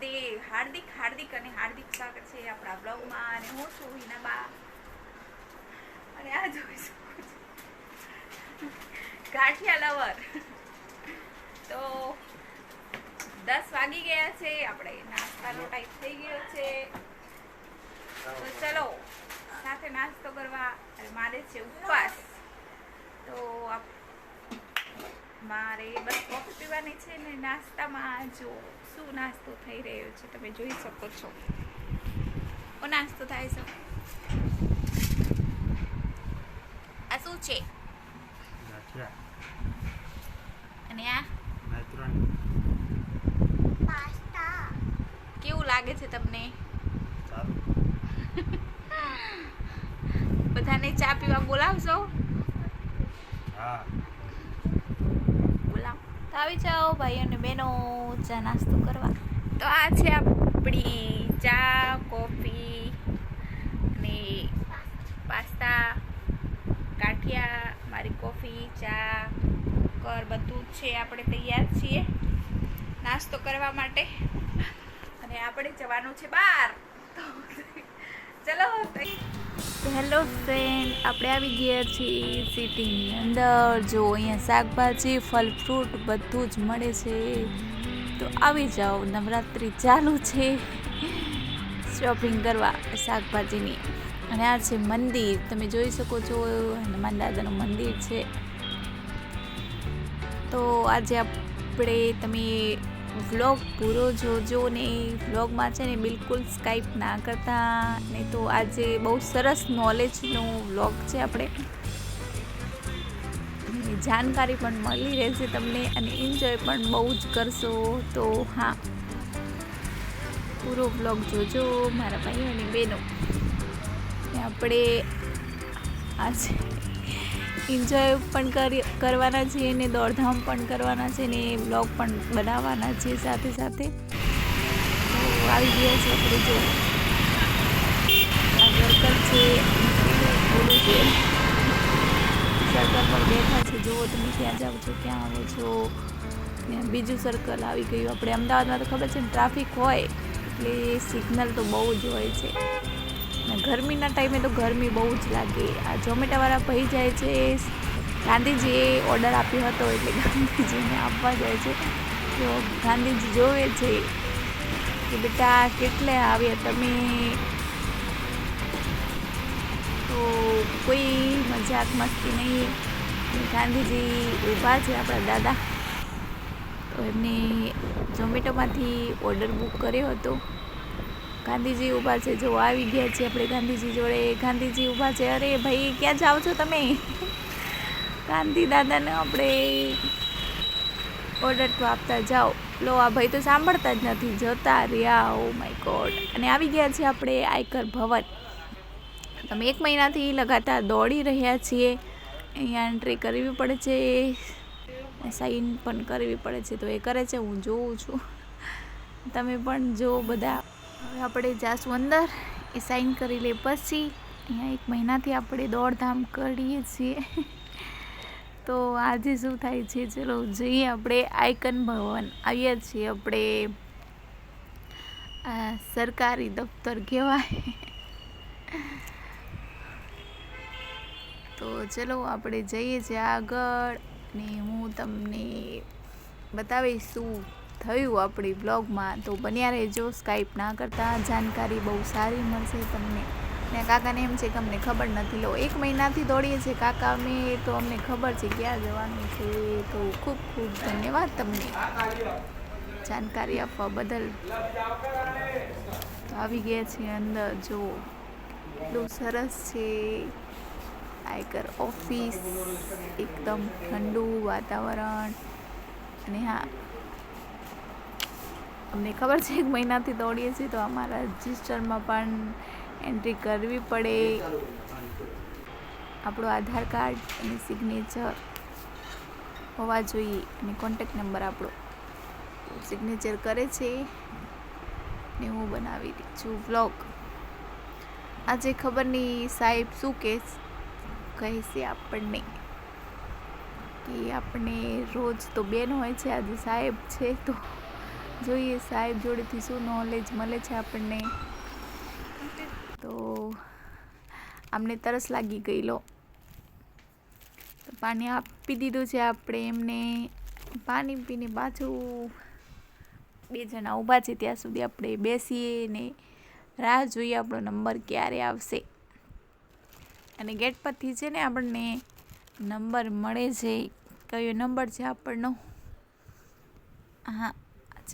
મહાદેવ હાર્દિક હાર્દિક અને હાર્દિક સ્વાગત છે આપણા બ્લોગમાં અને હું છું હિનાબા. અને આ જોઈ શકો ગાંઠિયા લવર. તો દસ વાગી ગયા છે. આપણે નાસ્તાનો ટાઈપ થઈ ગયો છે. તો ચલો, સાથે નાસ્તો કરવા મારે છે ઉપવાસ. તો મારે બસ કોફી પીવાની છે ને નાસ્તામાં જો શું નાસ્તો થઈ રહ્યો છે. તમે જોઈ શકો છો. ઓ નાસ્તો થાય છે. આ શું છે? અને આ? પાસ્તા. કેવું લાગે છે તમને? બધાને ચા પીવા બોલાવશો? હા. આવી જાઓ ભાઈઓ અને બહેનો, ચા નાસ્તો કરવા. તો આ છે આપણી ચા, કોફી અને પાસ્તા ગાંઠિયા મારી કોફી, ચા, કર બધું છે. આપણે તૈયાર છીએ નાસ્તો કરવા માટે. અને આપણે જવાનું છે બહાર. તો ચલો હેલો ફ્રેન્ડ આપણે આવી ગયા છીએ સિટીની અંદર. જો અહીંયા શાકભાજી ફળ ફ્રૂટ બધું જ મળે છે. તો આવી જાઓ, નવરાત્રિ ચાલુ છે. શોપિંગ કરવા શાકભાજીની. અને આ છે મંદિર. તમે જોઈ શકો છો, હનુમાન દાદાનું મંદિર છે. તો આજે આપણે તમે વ્લોગ પૂરો જોજો ને વ્લોગમાં છે ને બિલકુલ સ્કાઈપ ના કરતા ને તો આજે બહુ સરસ નોલેજનો વ્લોગ છે આપણે. જાણકારી પણ મળી રહેશે તમને અને એન્જોય પણ બહુ જ કરશો. તો હા, પૂરો વ્લોગ જોજો મારા ભાઈઓ અને બહેનો. આપણે આજે એન્જોય પણ કરી, કરવાના છીએ ને દોડધામ પણ કરવાના છે ને બ્લોગ પણ બનાવવાના છે સાથે સાથે. આવી ગયા છે આપણે જો. આ સર્કલ છે ઓલું છે. સર્કલ પર બેઠા છે. જુઓ તમે ક્યાં જાઓ છો, ક્યાં આવો છો. બીજું સર્કલ આવી ગયું. આપણે અમદાવાદમાં તો ખબર છે ને ટ્રાફિક હોય, એટલે સિગ્નલ તો બહુ જ હોય છે. ગરમીના ટાઈમે તો ગરમી બહુ જ લાગે. આ ઝોમેટાવાળા ભાઈ જાય છે, ગાંધીજીએ ઓર્ડર આપ્યો હતો એટલે ગાંધીજીને આપવા જાય છે. તો ગાંધીજી જોવે છે કે બેટા કેટલે આવ્યા તમે? તો કોઈ મજાક મસ્તી નહીં. ગાંધીજી ઊભા છે આપણા દાદા. તો એમને ઝોમેટોમાંથી ઓર્ડર બુક કર્યો હતો. ગાંધીજી ઊભા છે, જો આવી ગયા છે આપણે ગાંધીજી જોડે. ગાંધીજી ઊભા છે. અરે ભાઈ, ક્યાં જાઓ છો તમે? ગાંધી દાદાને આપણે ઓર્ડર તો આપતા જાઓ. લો, આ ભાઈ તો સાંભળતા જ નથી. જતા રહ્યા. ઓ માય ગોડ અને આવી ગયા છે આપણે આયકર ભવન. તમે એક મહિનાથી લગાતાર દોડી રહ્યા છીએ. અહીંયા એન્ટ્રી કરવી પડે છે સાઈન પણ કરવી પડે છે તો એ કરે છે, હું જોઉં છું. તમે પણ જો બધા. હવે આપણે જાશું અંદર. એ સાઈન કરી લે પછી અહીંયા એક મહિનાથી આપણે દોડધામ કરીએ છીએ. તો આજે શું થાય છે? ચલો જઈએ આપણે આયકન ભવન. આવીએ છીએ આપણે સરકારી દફતર કહેવાય. તો ચલો આપણે જઈએ છીએ આગળ ને હું તમને બતાવીશ. થયું આપણી બ્લોગમાં તો બન્યા રહેજો. સ્કાઈપ ના કરતા જાણકારી બહુ સારી મળશે તમને. ને કાકાને એમ છે કે અમને ખબર નથી. લો, એક મહિનાથી દોડીએ છીએ કાકા. અમે તો અમને ખબર છે ક્યાં જવાનું છે. તો ખૂબ ખૂબ ધન્યવાદ તમને. જાણકારી આપવા બદલ. તો આવી ગયા છીએ અંદર. જો એટલું સરસ છે. આયકર ઓફિસ એકદમ ઠંડુ વાતાવરણ. અને હા અમને ખબર છે, એક મહિનાથી દોડીએ છીએ તો અમારા રજિસ્ટરમાં પણ એન્ટ્રી કરવી પડે. આપણો આધાર કાર્ડ અને સિગ્નેચર હોવા જોઈએ અને કોન્ટેક નંબર આપણો સિગ્નેચર કરે છે ને હું બનાવી રહી છું વ્લોગ આજે ખબર નહીં સાહેબ શું કહે કહેશે આપણને? કે આપણે રોજ તો બેન હોય છે, આજે સાહેબ છે તો જોઈએ સાહેબ જોડેથી શું નોલેજ મળે છે આપણને. તો આમને તરસ લાગી ગઈ લો. તો પાણી આપી દીધું છે આપણે એમને. પાણી પીને પાછું બે જણા ઊભા છે ત્યાં સુધી આપણે બેસીએ ને રાહ જોઈએ આપણો નંબર ક્યારે આવશે. અને ગેટ પરથી છે ને આપણને નંબર મળે છે. કયો નંબર છે આપણનો? હા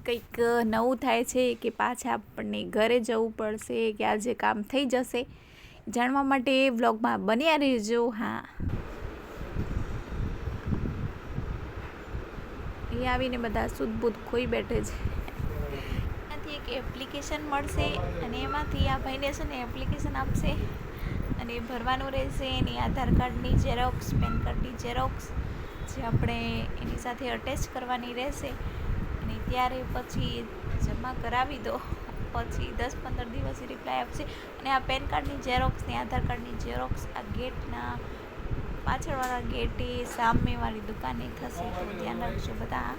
કંઈક નવું થાય છે કે પાછા આપણને ઘરે જવું પડશે, કે આજે કામ થઈ જશે, જાણવા માટે વ્લોગમાં બન્યા રહેજો, હા. એ આવીને બધા શુદ્ધ ખોઈ બેઠે છે. એનાથી એક એપ્લિકેશન મળશે અને એમાંથી આ ભાઈને છે ને એપ્લિકેશન આપશે અને ભરવાનું રહેશે એની આધાર કાર્ડની ઝેરોક્સ પેન કાર્ડની ઝેરોક્સ જે આપણે એની સાથે અટેચ કરવાની રહેશે. ને ત્યારે પછી જમા કરાવી દો. પછી દસ પંદર દિવસ રિપ્લાય આપશે. અને આ પેન કાર્ડની ઝેરોક્સની આધાર કાર્ડની ઝેરોક્સ આ ગેટના પાછળવાળા ગેટે સામેવાળી દુકાને થશે. તો ધ્યાન રાખજો બધા.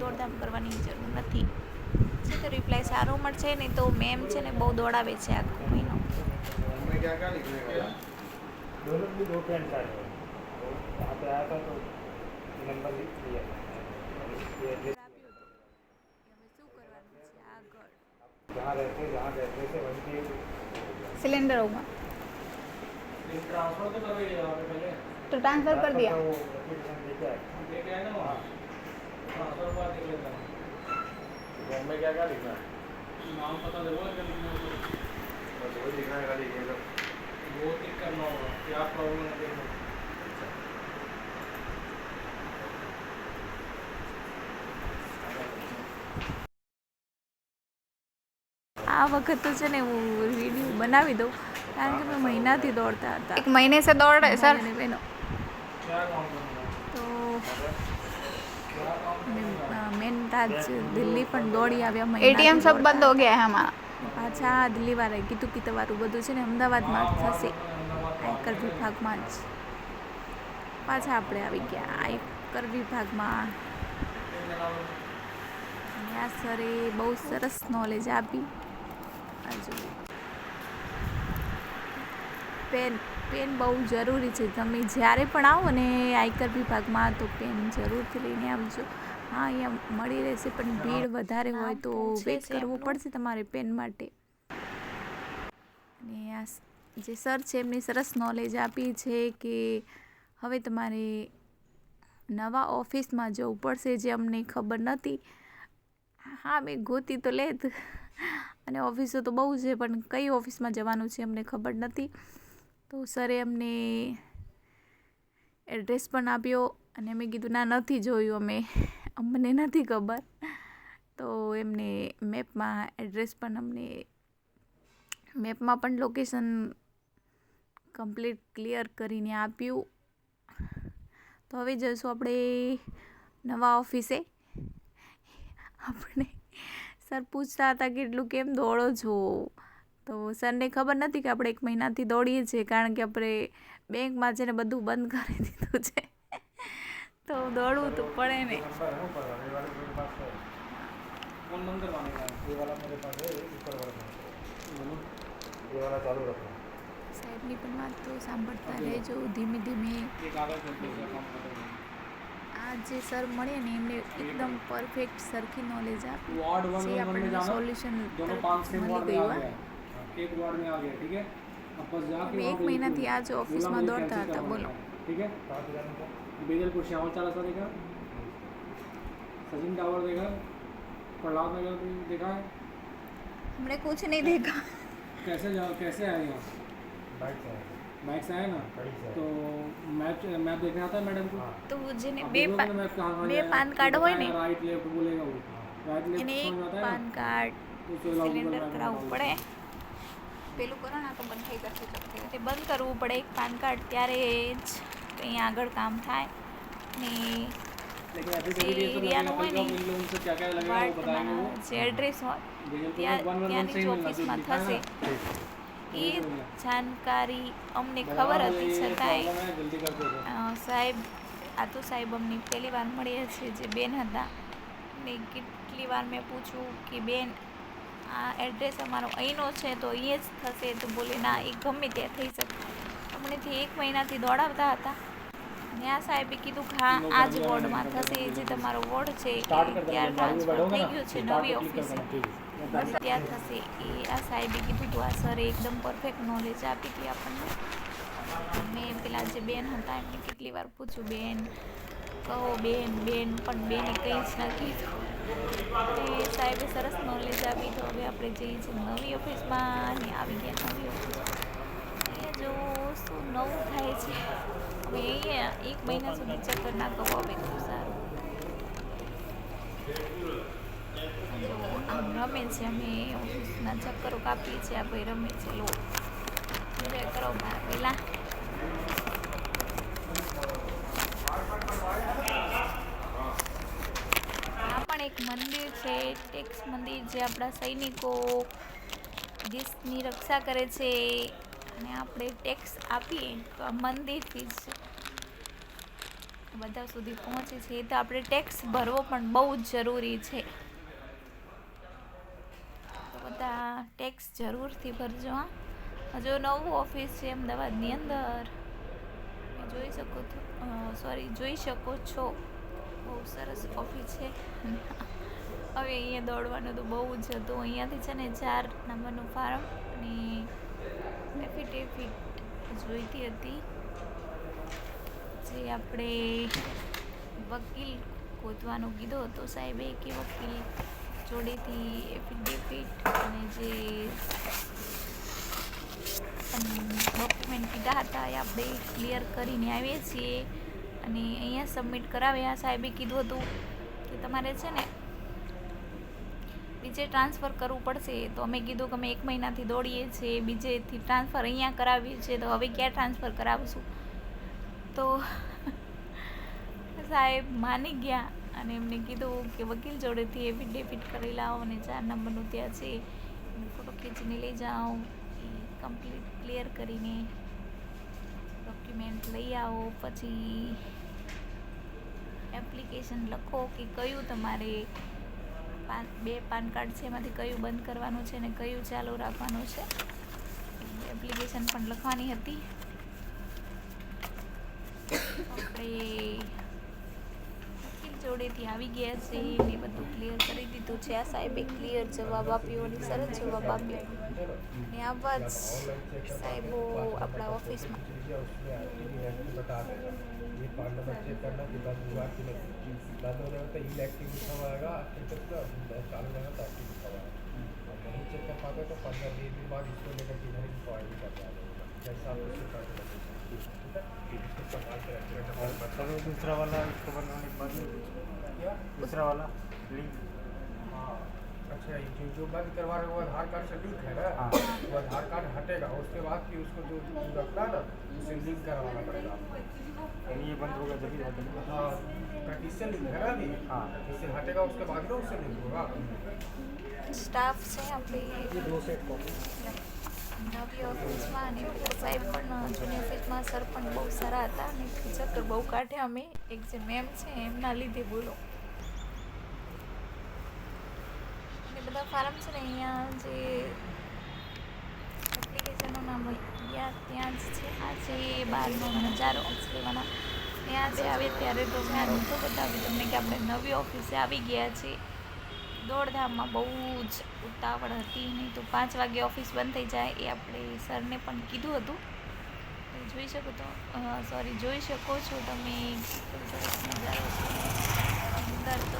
દોડધામ કરવાની જરૂર નથી. છે તો રિપ્લાય સારો મળશે ને તો મેમ છે ને બહુ દોડાવે છે આખો મહિનો. આપણે जहाँ रहते जहाँ रहते थे वहीं पे सिलेंडर होगा। ट्रांसफ़र तो पहले? तो ट्रांसफ़र कर दिया। वो एप्लीकेशन लेके आए। लेके आए ना वहाँ? ट्रांसफ़र हुआ देख लेता हूँ। फॉर्म में क्या क्या लिखना है? नाम पता देखो क्या लिखना है बस वही लिखना है खाली ये वो टिक करना होगा क्या प्रॉब्लम है देखो આ વખત તો છે ને હું વીડિયો બનાવી દઉં કારણ કે મેં મહિનાથી દોડતા હતા. એક મહિને સે દોડે સર? બહેનો. તો મેન તાજ દિલ્હી પણ દોડી આવ્યા મહિના એટીએમ સબ બંધ હો ગયા હે હમારા? પાછા દિલ્હીવાળાએ કીધું કે તમારું બધું છે ને અમદાવાદમાં થશે. આયકર વિભાગમાં જ. પાછા આપણે આવી ગયા આયકર વિભાગમાં. ન્યા સરે બહુ સરસ નોલેજ આપી. આ જુઓ પેન પેન બહુ જરૂરી છે. તમે જ્યારે પણ આવો ને આયકર વિભાગમાં તો પેન જરૂરથી લઈને આવજો. હા અહીંયા મળી રહેશે પણ ભીડ વધારે હોય તો વેટ કરવું પડશે તમારે પેન માટે. અને આ જે સર છે એમની સરસ નોલેજ આપી છે કે હવે તમારે નવા ઓફિસમાં જવું પડશે જે અમને ખબર નથી હા મેં ગોતી તો લેત. અને ઓફિસો તો બહુ છે, પણ કઈ ઓફિસમાં જવાનું છે અમને ખબર નથી. તો સરે અમને એડ્રેસ પણ આપ્યો અને મેં કીધું, ના, નથી જોયું અમે. અમને નથી ખબર. તો એમને મેપમાં એડ્રેસ પણ અમને, મેપમાં પણ લોકેશન કમ્પ્લીટ ક્લિયર કરીને આપ્યું. તો હવે જઈશું આપણે નવા ઓફિસે. આપણે સર પૂછતા હતા કે એટલું કેમ દોડો છો? તો સરને ખબર નથી કે આપણે એક મહિનાથી દોડીએ છીએ કારણ કે આપણે બેંકમાં છે ને બધું બંધ કરી દીધું છે. તો દોડવું તો પડે ને. સાહેબની પણ વાત તો સાંભળતા રહેજો ધીમે ધીમે. જે સર મળે ને એમને એકદમ પરફેક્ટ સરખી નોલેજ આપી वार्ड वन જે वन में આપણને जाना સોલ્યુશન दोनों તરત पाँच सेम वार्ड મળી में आ ગયું गया एक वार्ड में आ गया ठीक है अब बस जाके અમે वहाँ એક पे મહિનાથી આ જ बोला ઓફિસમાં मुझे દોડતા cancel હતા करवाना બોલો है, ठीक है कहाँ पे जाने का बेजलपुर श्यामल चारा देखा सचिन टावर देखा प्रहलाद नगर भी देखा है हमने कुछ नहीं देखा कैसे जाओ कैसे आए यहाँ बाइक से आएगा बाइक से आए ना गाड़ी से तो मैप मैप देखने आता है मैडम को हाँ તો જેને आप બે देखोगे પા- ना मैप कहाँ कहाँ બે जाएगा, પાન तो કાર્ડ હોય ને बताएगा, राइट लेफ्ट बोलेगा वो राइट लेफ्ट એને समझ એક आता है પાન ना કાર્ડ तो उसको लागू સિલિન્ડર करना है, કરાવવું પડે પેલું કરો ને આ તો બંધ થઈ જશે ચોખ્ખી. તે બંધ કરવું પડે એક પાન કાર્ડ ત્યારે જ કંઈ આગળ કામ થાય ને लेकिन ऐसे જે जरूरी है तो એરિયાનું હોય लगेगा ને मिल लो उनसे क्या क्या लगेगा वो વાર્ડ बताएंगे वो તમારા જે એડ્રેસ હોય बेजलपुर ત્યાં में वन वन वन ત્યાંની से જ ही मिलना जो ઓફિસમાં लिखा है થશે ना એ જાણકારી અમને ખબર હતી છતાંય સાહેબ આ તો સાહેબ અમને પહેલી વાર મળ્યા છે જે બેન હતા. ને કેટલી વાર મેં પૂછ્યું કે બેન આ એડ્રેસ અમારો અહીંનો છે તો એ જ થશે. તો બોલે ના એ ગમે ત્યાં થઈ શકે. અમનેથી એક મહિનાથી દોડાવતા હતા. અને સાહેબે કીધું હા આ જ વોર્ડમાં થશે જે તમારો વોર્ડ છે ત્યાં ટ્રાન્સફર થઈ ગયું છે નવી ઓફિસે ત્યાં થશે. એ આ સાહેબે કીધું હતું આ સરે એકદમ પરફેક્ટ નોલેજ આપી હતી આપણને. મેં પેલા જે બેન હતા, એમને કેટલી વાર પૂછ્યું, બેન, કહો, બેન બેન, પણ બેને કંઈ જ ન કીધું એ સાહેબે સરસ નોલેજ આપી તો હવે આપણે જઈએ છીએ નવી ઓફિસમાં અને આવી ગયા નવી ઓફિસમાં જો શું નવું થાય છે. હવે એક મહિના સુધી ચક્કર ના કહો, હવે સારું. રમે છે, અમે ઓફિસના ચક્કરો કાપીએ છીએ, આ ભાઈ રમે છે. લો. બે કરો બાર પહેલાં. આ પણ એક મંદિર છે ટેક્સ મંદિર જે આપણા સૈનિકો દેશની રક્ષા કરે છે. અને આપણે ટેક્સ આપીએ તો આ મંદિરથી જ બધા સુધી પહોંચે છે. તો આપણે ટેક્સ ભરવો પણ બહુ જ જરૂરી છે તો બધા ટેક્સ જરૂરથી ભરજો, હા. હજુ નવું ઓફિસ છે અમદાવાદની અંદર. જોઈ શકો છો સોરી જોઈ શકો છો. બહુ સરસ ઓફિસ છે. હવે અહીંયા દોડવાનું તો બહુ જ હતું. અહીંયાથી છે ને ચાર નંબરનું ફાર્મ અને એફિડેવિટ જોઈતી હતી. જે આપણે વકીલ ગોતવાનો કીધું હતું સાહેબે કે વકીલ જોડેથી એફિડેવિટ અને જે ડોક્યુમેન્ટ કીધા હતા એ આપણે ક્લિયર કરીને આવીએ છીએ. અને અહીંયા સબમિટ કરાવ્યા સાહેબે કીધું હતું કે તમારે છે ને બીજે ટ્રાન્સફર કરવું પડશે. તો અમે કીધું કે અમે એક મહિનાથી દોડીએ છીએ. બીજેથી ટ્રાન્સફર અહીંયા કરાવીએ છીએ તો હવે ક્યાં ટ્રાન્સફર કરાવશું? તો સાહેબ માની ગયા. અને એમને કીધું કે વકીલ જોડેથી એફિડેવિટ કરી લાવો અને ચાર નંબરનું ત્યાં છે. ફોટો ખીચીને લઈ જાઓ. એ કમ્પ્લીટ ક્લિયર કરીને ડોક્યુમેન્ટ લઈ આવો. પછી એપ્લિકેશન લખો કે કયું તમારે પાન, બે પાન કાર્ડ છે, એમાંથી કયું બંધ કરવાનું છે ને કયું ચાલુ રાખવાનું છે. એપ્લિકેશન પણ લખવાની હતી. આપણે જોડેથી આવી ગયા છે ને બધું ક્લિયર કરી દીધું છે આ સાહેબે ક્લિયર જવાબ આપ્યો અને સરસ જવાબ આપ્યો ને આવા જ સાહેબો આપણા ઓફિસમાં बता दें ये कार्ड नंबर चेक करना के बाद हुआ कि नहीं बाद में होता ई एक्टिव लिखा हुआ आएगा फिर तक का चालू रहेगा तो एक्टिव लिखा हुआ आएगा और नहीं चेक कर पाते तो पंद्रह बीस दिन बाद इसको लेकर के घर को आई कर जाएगा जैसा आप उसको कर चलो दूसरा वाला इसको बनाने के बाद दूसरा वाला लिंक अच्छा ये जो बंद करवा रहे हो आधार कार्ड से लिंक है ना? हाँ। वो आधार कार्ड हटेगा उसके बाद फिर उसको जो रखना ना उसे लिंक करवाना पड़ेगा। यानी ये बंद होगा जब हटेगा। हाँ इससे लिंक है ना अभी? हाँ। इससे हटेगा उसके बाद ना उससे लिंक होगा। स्टाफ से हम ये दो सेट कॉपी નવી ઓફિસમાં અને સાહેબ પણ જૂની ઓફિસમાં સર પણ બહુ સારા હતા અને ચક્કર બહુ કાઢ્યા અમે. એક જે મેમ છે, એમના લીધે બોલો. અને બધા ફાર્મ છે ને, અહીંયા જે એપ્લિકેશનનું નામ અહીંયા ત્યાં જ છે. આ છે બહારનો નજારો લેવાના. ત્યાં જે આવે ત્યારે તો મેં નહોતો બતાવી તમને કે આપણે નવી ઓફિસે આવી ગયા છીએ. દોડધામમાં બહુ જ ઉતાવળ હતી નહીં તો પાંચ વાગે ઓફિસ બંધ થઈ જાય એ આપણે સરને પણ કીધું હતું. જોઈ શકો તો સોરી જોઈ શકો છો તમે. નજારો અંદર તો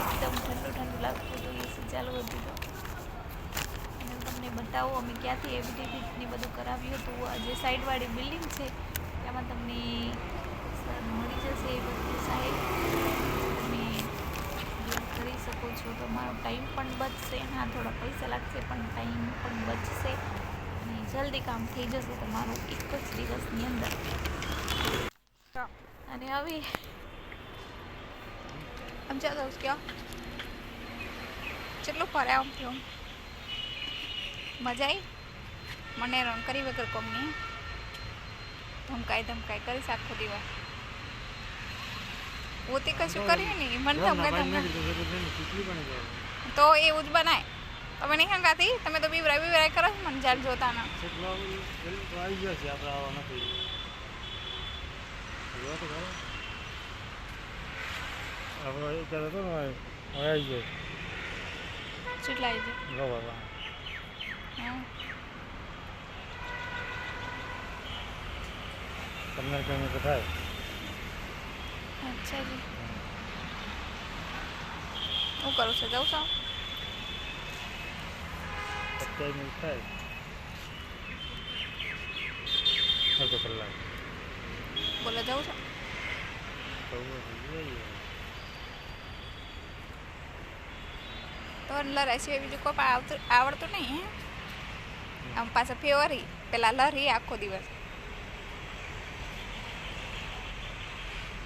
એકદમ ઠંડુ ઠંડુ લાગતું હતું એસી ચાલુ હતું તો. તમને બતાવું, અમે ક્યાંથી એફિડેવિટ ને બધું કરાવ્યું હતું. આ જે સાઈડવાળી બિલ્ડિંગ છે તેમાં તમને સર મળી જશે એ બધું સાહેબ. કરી તો મારો ટાઈમ પણ બચશે. હા, થોડા પૈસા લાગશે, પણ ટાઈમ પણ બચશે. અને જલ્દી કામ થઈ જશે તમારું એક જ દિવસની અંદર. અને હવે આમ ચાલો કયો. કેટલું ફર્યા આમ થયું. મજા આવી મને રણ કરી વગર કોમની ધમકાઈ ધમકાઈ કરીશ આખો દિવસ. હું તે કશું કર્યું નહીં. મને તો ભાઈ ગમે મેં કીધું કે બેન ખીચડી બની જાય. તો એવું જ બનાય. તમે નહીં હંગાતી? તમે તો બીવરાય બીવરાય કરો છો મને જ્યારે જોતા ના કેટલો આવી ગયો છે આપણે આવા નથી. હવે આવી ગયો. પંદર કિલોમીટર થાય. અચ્છા જી. હું કરું છું? જાઉં છું. સત્યાવીસ મિનિટ થાય. અડધો કલાક. બોલો જાઉં છું. તો લરાય સિવાય બીજું કોઈ આવડતું નહીં આમ પાછા ફેવરી. પેલા લરી આખો દિવસ બરોબર આવી ગયો છે બ્રેક પણ થયો. શું લાગતો છે?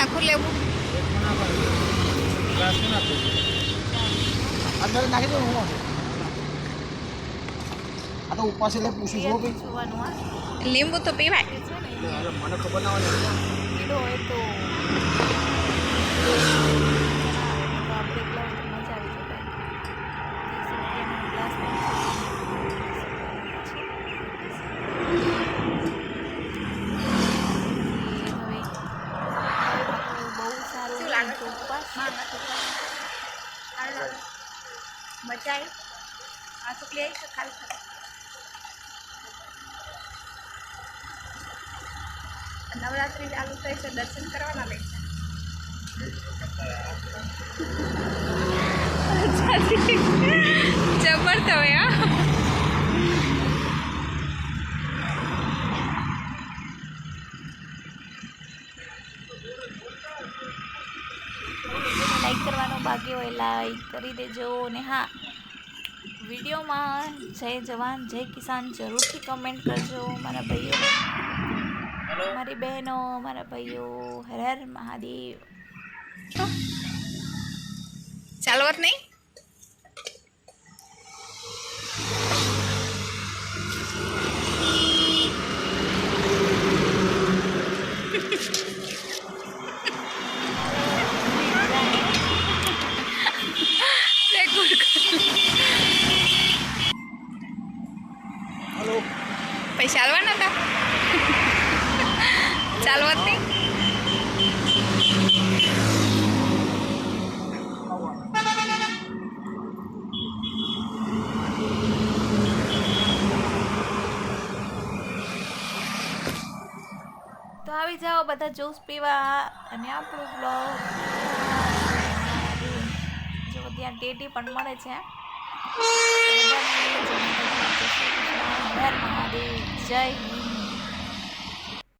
આખું લેવું. અંદર નાખી દો હું આ તો ઉપવાસ એટલે પૂછું છું ભાઈ. લીંબુ તો પીવાય. મને ખબર ને. હોય તો આપણે એકલા હોય તો મજા આવી જાય ત્રીસ રૂપિયાનો ગ્લાસ બહુ સારું લાગે તો ઉપવાસ આવી આ સુકલી આવી છે ખાલી નવરાત્રી ચાલુ થઈ છે દર્શન કરવાના લઈ જબર તમે હા. લાઈક કરવાનો બાકી હોય લાઈક કરી દેજો ને હા. વિડીયોમાં જય જવાન, જય કિસાન. જરૂરથી કમેન્ટ કરજો, મારા ભાઈઓ. મારી બહેનો, મારા ભાઈઓ. હર હર મહાદેવ. ચાલવત નહીં? હલો. પૈસા ચાલવાના હતા? ચાલવત નહીં? તો આવી જાઓ બધા જ્યુસ પીવા અને આપણું બ્લોગ જો ત્યાં ટેટી પણ મળે છે. જય હિન્દ.